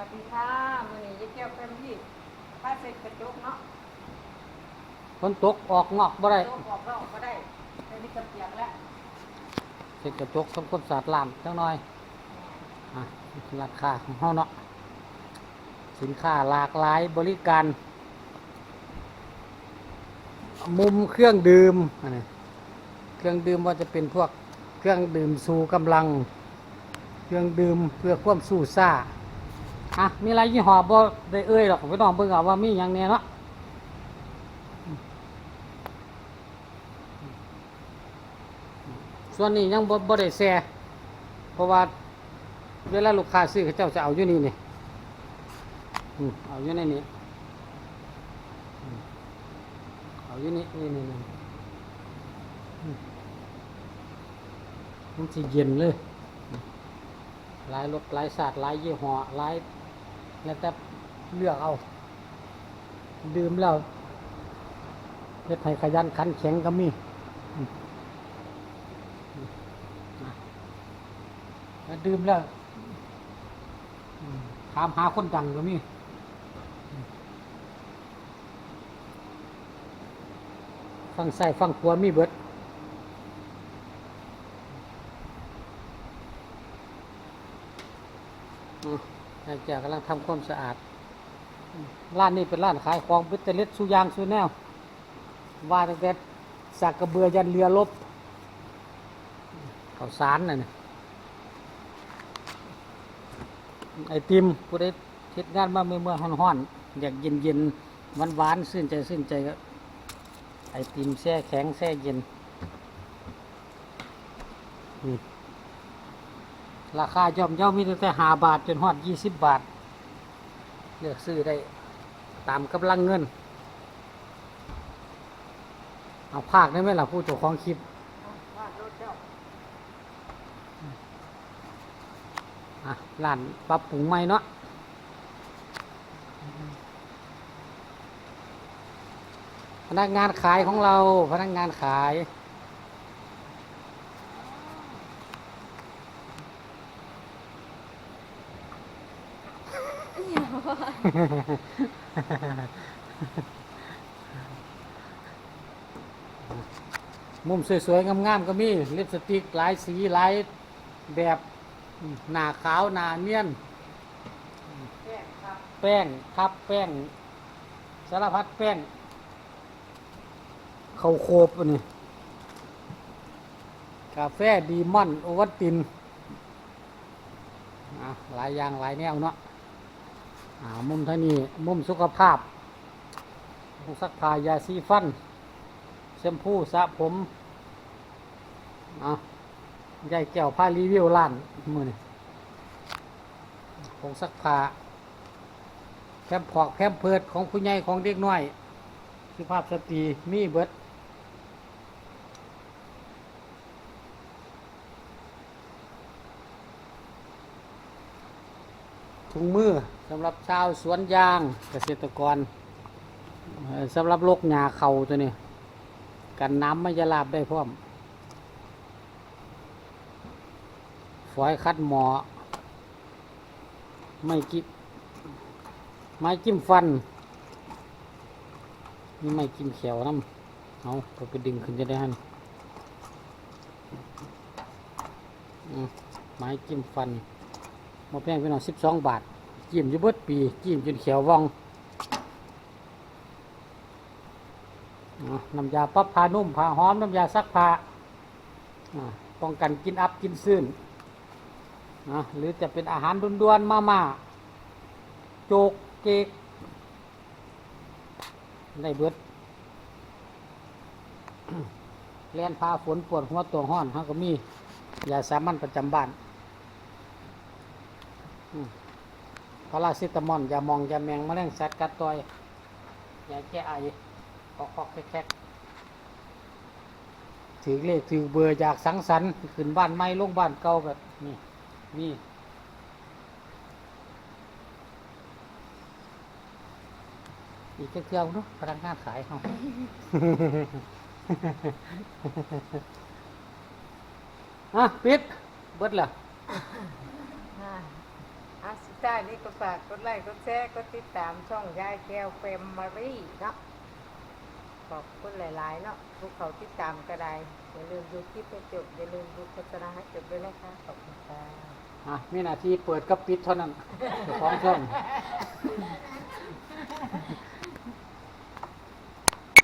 วัสดีค่ะมื้อนี้ยายแก้วเป็นพี่ป้าเสร็จกระจกเนาะฝนตกออกงอกบ่ได้โต๊ะออกแล้วก็ได้แต่นี่กระเปียกแล้วเสร็จกระจกทำความสะอาดร้านจังหน่อยอะราคาของเฮาเนาะสินค้าหลากหลายบริการ มุมเครื่องดื่มอันนี้เครื่องดื่มว่าจะเป็นพวกเครื่องดื่มสู่กำลัง เครื่องดื่มเพื่อความสู้ซ่า อะมีอะไรยี่ห้อบ่ได้เอ่ยหรอกพี่น้องเบิ่งเอาว่ามีอย่างเนี้ยเนาะส่วนนี้ยังบ่บ่ได้แซ่เพราะว่าเวลาลูกค้าซื้อเขาเจ้าจะเอาอยู่นี่นี่เอาอยู่ในนี้เอาอยู่นี่นี่นี่นี่มันสิเย็นเลยหลายรสหลายศาสตร์หลายยี่ห้อหลาย แล้วแต่เลือกเอา ดื่มแล้วเฮ็ดให้ขยันขันแข็งก็มีดื่มแล้วถามหาคนดังก็มีฟังใส่ฟังขัวมีเบิดอืม นายแจกกำลังทำความสะอาด ร้านนี้เป็นร้านขายของเบตเตอร์เล็ดสุยางสุแนว ว่าตั้งแต่สักกระเบือยันเรือลบข้าวสารน่ะนะไอติมผู้ใดเฮ็ดงานมาเมื่อเมื่อฮ้อนๆ อยากเย็นเย็นหวานหวานๆชื่นใจชื่นใจก็ไอติมแช่แข็งแช่เย็นนี่ ราคาย่อมเย่ามีตั้งแต่หาบาทจนฮอดยี่สิบบาท เลือกซื้อได้ตามกำลังเงิน เอาภาคได้ไหมล่ะผู้เจ้าของคลิปวาดล่ะร้านปรับปรุงใหม่เนาะพนักงานขายของเราพนักงานขาย มุมสวยๆ งามๆ ก็มีลิปสติกหลายสีหลายแบบหน้าขาวหน้าเนียนแก้ครับแป้งทับแป้งสารพัดแป้ง เขาโคบอันนี้กาแฟดีมอน โอวัลตินอะหลายอย่างหลายแนวเนาะอ่า มุมท่านี้มุมสุขภาพมุมซักผ้ายาสีฟันแชมพูสระผมอะยายแก้วผ้ารีวิวร้านมือนี่ผงซักผ้าแพมพอกแพมเพิดของผู้ใหญ่ของเด็กน้อยสุภาพสตรีมีเบิด ถุงมือสำหรับชาวสวนยางเกษตรกรสำหรับโรคหญ้าเข่าตัวนี้กันน้ำไม่จะลาบได้พร้อมฝอยคัดหมอ ไม่กิบไม้จิ้มฟันนี่ไม้จิ้มเขียวน้ำเอาก็ไปดึงขึ้นจะได้ฮันไม้จิ้มฟัน มาแพงไปหน่อยสิบสองบาทจิ้มอยู่เบิดปีจิ้มจนเขียวว่องน้ำยาปั๊บผ้านุ่มผ้าหอมน้ำยาซักผ้าป้องกันกินอับกินซื่นหรือจะเป็นอาหารด่วนๆมาม่าโจกเกกได้เบิดเลียนพาฝนปวดหัวตัวห้อนเขาก็มียาสามัญประจำบ้าน พาราซิตามอลยามองยาแมงแมลงสัตว์กัดต่อยยาแก้ไอคอกคอกแคกๆถือเลขถือเบอร์อยากสังสรรค์ขึ้นบ้านใหม่ลงบ้านเก่าแบบนี่นี่อีกเครื่องเนาะพนักงานขายเขาอะ ปิด เบิดละอ่าห้าสิบ ท้ายนี้ก็ฝากกดไลค์กดแชร์กดติดตามช่องยายแก้วเฟมมารีเนาะขอบคุณหลาย ๆ เนาะทุกเขาติดตามก็ได้อย่าลืมดูคลิปให้จบอย่าลืมดูโฆษณาให้จบด้วยนะคะขอบคุณค่ะอะมีหน้าที่เปิดกับปิดเท่านั้นเจ้าของช่อง